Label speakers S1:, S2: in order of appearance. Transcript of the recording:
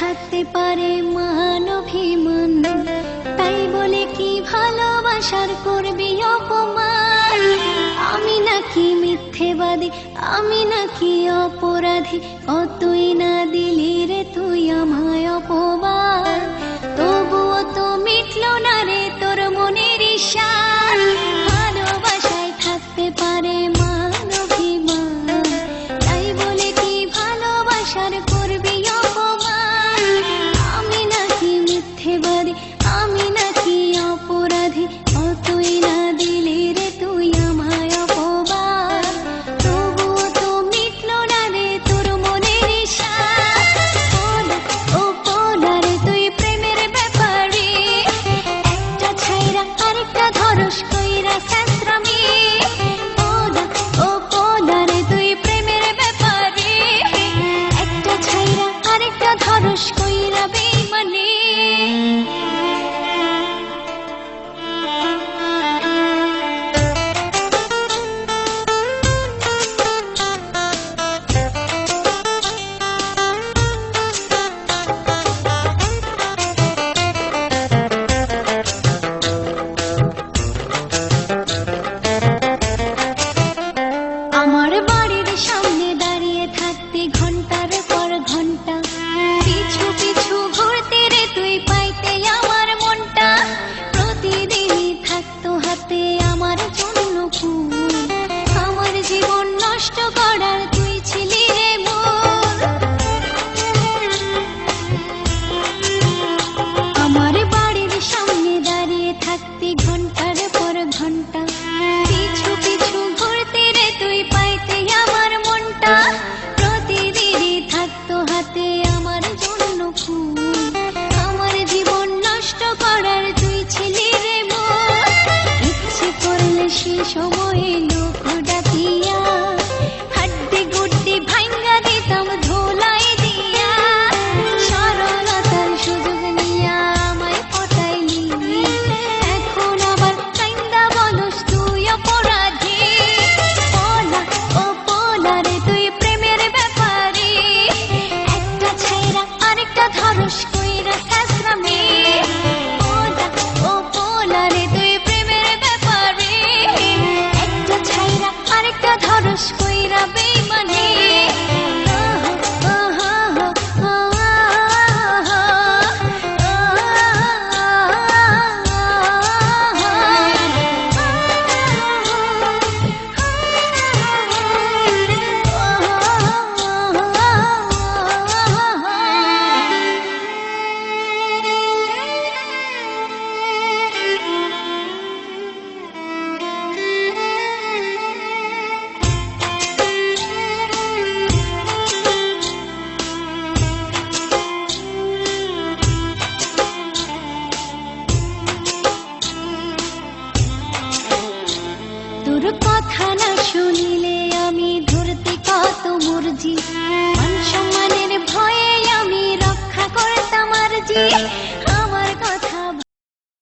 S1: থাকতে পারে মানভিমান তাই বলে কি ভালোবাসার করবি অপমান? আমি নাকি মিথ্যেবাদী, আমি নাকি অপরাধী? অতই না দিলি রে, তুই আমায় অপবাদ। তবুও তো মিটল না রে তোর মনের ঈশান ভালোবাসায় থাকতে পারে মা সময় Aşkla মর্জি। মান সম্মানের ভয়ে আমি রক্ষা করতাম আর জি